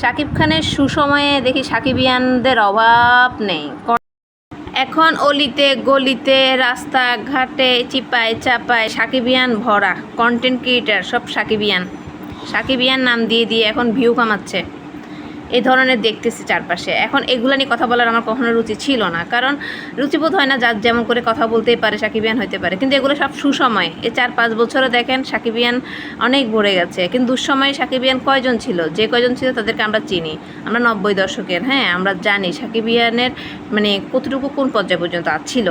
শাকিব খানের সুসময়ে দেখি সাকিবিয়ানদের অভাব নেই। এখন অলিতে, গলিতে রাস্তা ঘাটে চিপায় চাপায় সাকিবিয়ান ভরা কন্টেন্ট ক্রিয়েটার সব সাকিবিয়ান। সাকিবিয়ান নাম দিয়ে দিয়ে এখন ভিউ কামাচ্ছে। এই ধরনের দেখতেছি চারপাশে। এখন এগুলো নিয়ে কথা বলার আমার কখনো রুচি ছিল না। কারণ রুচিবোধ হয় না যার যেমন করে কথা বলতেই পারে, সাকিবিয়ান হতে পারে। কিন্তু এগুলো সব সুসময়। এই চার পাঁচ বছরে দেখেন সাকিবিয়ান অনেক ভরে গেছে। কিন্তু দুঃসময়ে সাকিবিয়ান কয়জন ছিল? যে কয়জন ছিল তাদেরকে আমরা চিনি। আমরা নব্বই দশকের হ্যাঁ আমরা জানি সাকিবিয়ানের মানে কতটুকু কোন পর্যায় পর্যন্ত ছিল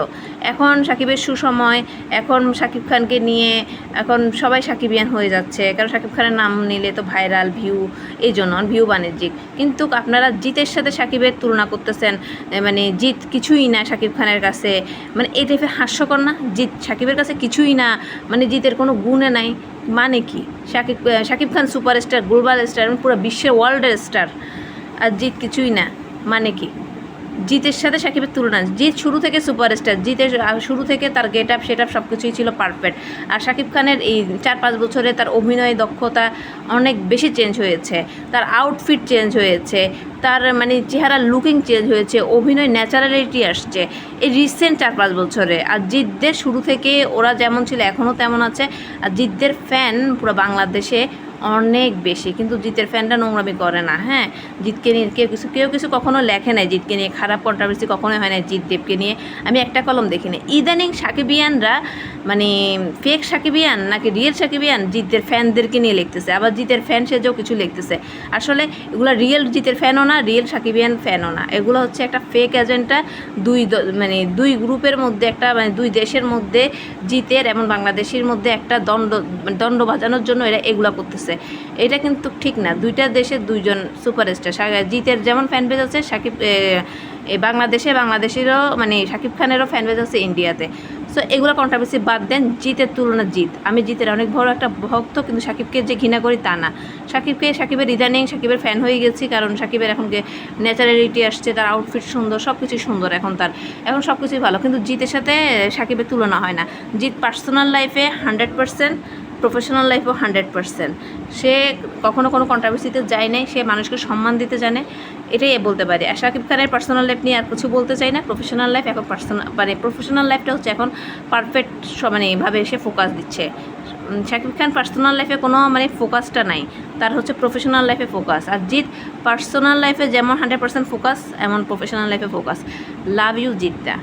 এখন সাকিবের সুসময়, এখন সাকিব খানকে নিয়ে, এখন সবাই সাকিবিয়ান হয়ে যাচ্ছে। কারণ সাকিব খানের নাম নিলে তো ভাইরাল ভিউ, এই জন্য ভিউ বাণিজ্যিক। কিন্তু আপনারা জিতের সাথে সাকিবের তুলনা করতেছেন মানে জিত কিছুই না সাকিব খানের কাছে। মানে এই টাইপের হাস্যকর না? জিত সাকিবের কাছে কিছুই না মানে জিতের কোনো গুণে নাই। মানে কি? Shakib Shakib Khan superstar, global star পুরো বিশ্বের ওয়ার্ল্ডের স্টার আর জিত কিছুই না। মানে কি? জিতের সাথে সাকিবের তুলনা জিত শুরু থেকে সুপারস্টার, জিতের শুরু থেকে তার গেট আপ সেট আপ সব কিছুই ছিল পারফেক্ট আর সাকিব খানের এই চার পাঁচ বছরে তার অভিনয় দক্ষতা অনেক বেশি চেঞ্জ হয়েছে। তার আউটফিট চেঞ্জ হয়েছে। তার মানে চেহারা লুকিং চেঞ্জ হয়েছে। অভিনয় ন্যাচারালিটি আসছে। এই রিসেন্ট চার পাঁচ বছরে। আর জিতদের শুরু থেকে ওরা যেমন ছিল এখনও তেমন আছে। আর জিতদের ফ্যান পুরো বাংলাদেশে অনেক বেশি। কিন্তু জিতের ফ্যানটা নোংরামি করে না হ্যাঁ? জিতকে নিয়ে কেউ কিছু কেউ কিছু কখনো লেখে নাই জিতকে নিয়ে, খারাপ কন্ট্রাভার্সি কখনোই হয় না জিত দেবকে নিয়ে। আমি একটা কলম দেখিনি ইদানিং সাকিবিয়ানরা মানে ফেক সাকিবিয়ান নাকি রিয়েল সাকিবিয়ান জিতের ফ্যানদেরকে নিয়ে লিখতেছে, আবার জিতের ফ্যান সেজেও কিছু লিখতেছে। আসলে এগুলো রিয়েল জিতের ফ্যানও না রিয়েল সাকিবিয়ান ফ্যানও না। এগুলো হচ্ছে একটা ফেক এজেন্টটা দুই মানে দুই গ্রুপের মধ্যে একটা মানে দুই দেশের মধ্যে জিতের এবং বাংলাদেশের মধ্যে একটা দণ্ড দণ্ড বাজানোর জন্য এরা এগুলো করতেছে। এটা কিন্তু ঠিক না। দুইটা দেশের দুইজন সুপারস্টার। জিতের যেমন ফ্যান বেজ আছে সাকিব বাংলাদেশে, বাংলাদেশেরও মানে সাকিব খানেরও ফ্যান বেজ আছে ইন্ডিয়াতে। সো এগুলো কন্ট্রাভার্সি বাদ দেন, জিতের তুলনা জিত। আমি জিতের অনেক বড় একটা ভক্ত, কিন্তু সাকিবকে যে ঘৃণা করি তা না। সাকিবকে সাকিবের ইদানিং সাকিবের ফ্যান হয়ে গেছি, কারণ সাকিবের এখন ন্যাচারালিটি আসছে, তার আউটফিট সুন্দর সব কিছুই সুন্দর এখন তার। এখন সব কিছুই ভালো। কিন্তু জিতের সাথে সাকিবের তুলনা হয় না। জিত পার্সোনাল লাইফে হান্ড্রেড পার্সেন্ট প্রফেশনাল লাইফও হান্ড্রেড পার্সেন্ট সে কখনো কোনো কন্ট্রাভার্সিতে যায় নাই, সে মানুষকে সম্মান দিতে জানে, এটাই বলতে পারি। শাকিব খানের পার্সোনাল লাইফ নিয়ে আর কিছু বলতে চাই না। প্রফেশনাল লাইফ এখন পার্সোনাল মানে প্রফেশনাল লাইফটা হচ্ছে এখন পারফেক্ট মানে ভাবে সে ফোকাস দিচ্ছে। শাকিব খান পার্সোনাল লাইফে কোনো মানে ফোকাসটা নাই। তার হচ্ছে প্রফেশনাল লাইফে ফোকাস আর জিৎ পার্সোনাল লাইফে যেমন হান্ড্রেড পার্সেন্ট ফোকাস এমন প্রফেশনাল লাইফে ফোকাস লাভ ইউ জিতটা